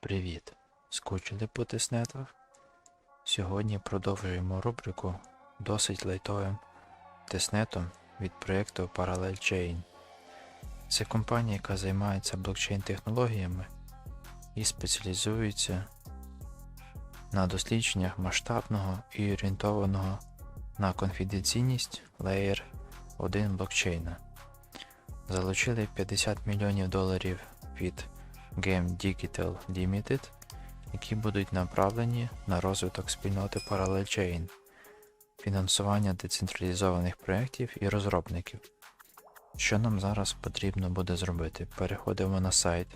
Привіт! Скучили по тиснетах? Сьогодні продовжуємо рубрику досить лайтовим тиснетом від проєкту Parallel Chain. Це компанія, яка займається блокчейн-технологіями і спеціалізується на дослідженнях масштабного і орієнтованого на конфіденційність Layer 1 блокчейна. Залучили 50 мільйонів доларів від Game Digital Limited, які будуть направлені на розвиток спільноти Parallel Chain, фінансування децентралізованих проєктів і розробників. Що нам зараз потрібно буде зробити? Переходимо на сайт,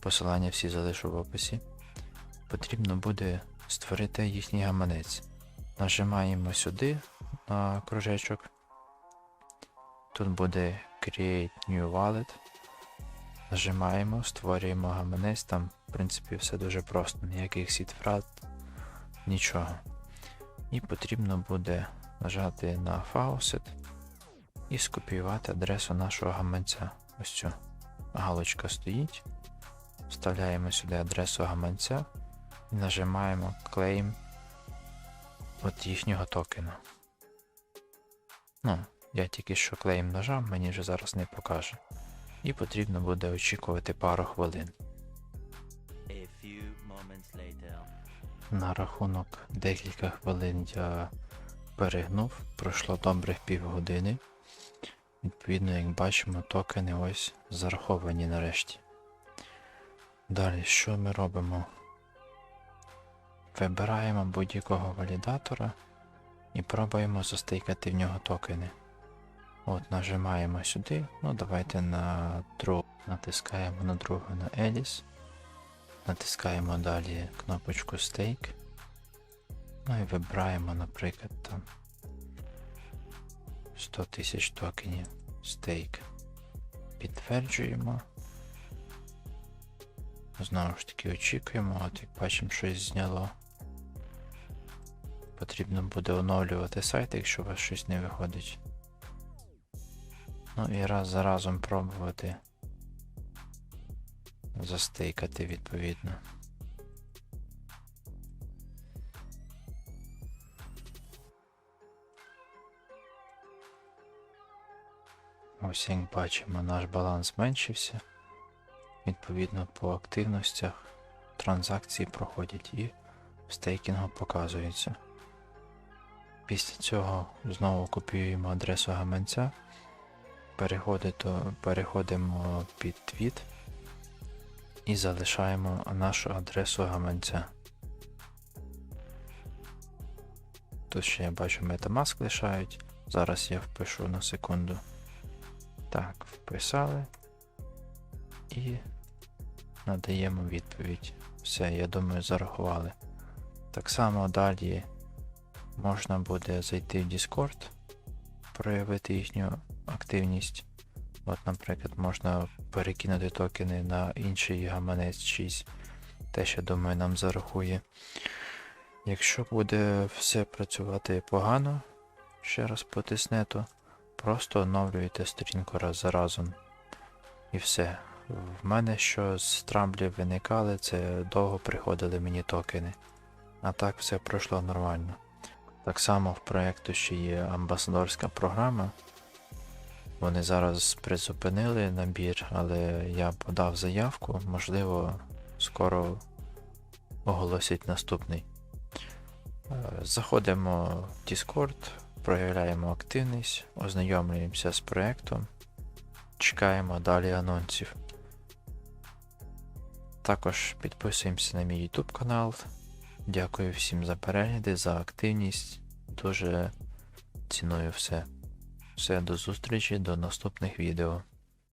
посилання всі залишу в описі. Потрібно буде створити їхній гаманець. Нажимаємо сюди на кружечок. Тут буде Create New Wallet. Нажимаємо, створюємо гаманець, там, в принципі, все дуже просто, ніяких сітфрат, нічого. І потрібно буде нажати на Faucet і скопіювати адресу нашого гаманця. Ось цю галочка стоїть. Вставляємо сюди адресу гаманця і нажимаємо Claim от їхнього токена. Ну, я тільки що Claim нажав, мені вже зараз не покаже і потрібно буде очікувати пару хвилин. На рахунок декілька хвилин я перегнув, пройшло добрих півгодини. Відповідно, як бачимо, токени ось зараховані нарешті. Далі, що ми робимо? Вибираємо будь-якого валідатора і пробуємо застейкати в нього токени. От, нажимаємо сюди. Ну, давайте на другу. Натискаємо на другу на Еліс. Натискаємо далі кнопочку Stake. Ну і вибираємо, наприклад, там 100 тисяч токенів Stake. Підтверджуємо. Знову ж таки очікуємо, от як бачимо, щось зняло. Потрібно буде оновлювати сайт, якщо у вас щось не виходить. Ну і раз за разом пробувати застейкати відповідно. Ось як бачимо, наш баланс зменшився. Відповідно, по активностях транзакції проходять і в стейкінгу показується. Після цього знову копіюємо адресу гаманця переходимо, переходимо під твіт і залишаємо нашу адресу гаманця. Тут ще я бачу Metamask лишають. Зараз я впишу на секунду. Так, вписали і надаємо відповідь. Все, я думаю, зарахували. Так само далі можна буде зайти в Discord, проявити їхню активність. От, наприклад, можна перекинути токени на інший гаманець 6. Теж, я думаю, нам зарахує. Якщо буде все працювати погано, ще раз по тиснету, просто оновлюєте сторінку раз за разом. І все. В мене що з трамблів виникали, це довго приходили мені токени. А так все пройшло нормально. Так само в проєкту ще є амбасадорська програма. Вони зараз призупинили набір, але я подав заявку, можливо, скоро оголосять наступний. Е, Заходимо в Discord, проявляємо активність, ознайомлюємося з проєктом, чекаємо далі анонсів. Також підписуємося на мій YouTube канал. Дякую всім за перегляди, за активність. Дуже ціную все. Все, до зустрічі, до наступних відео.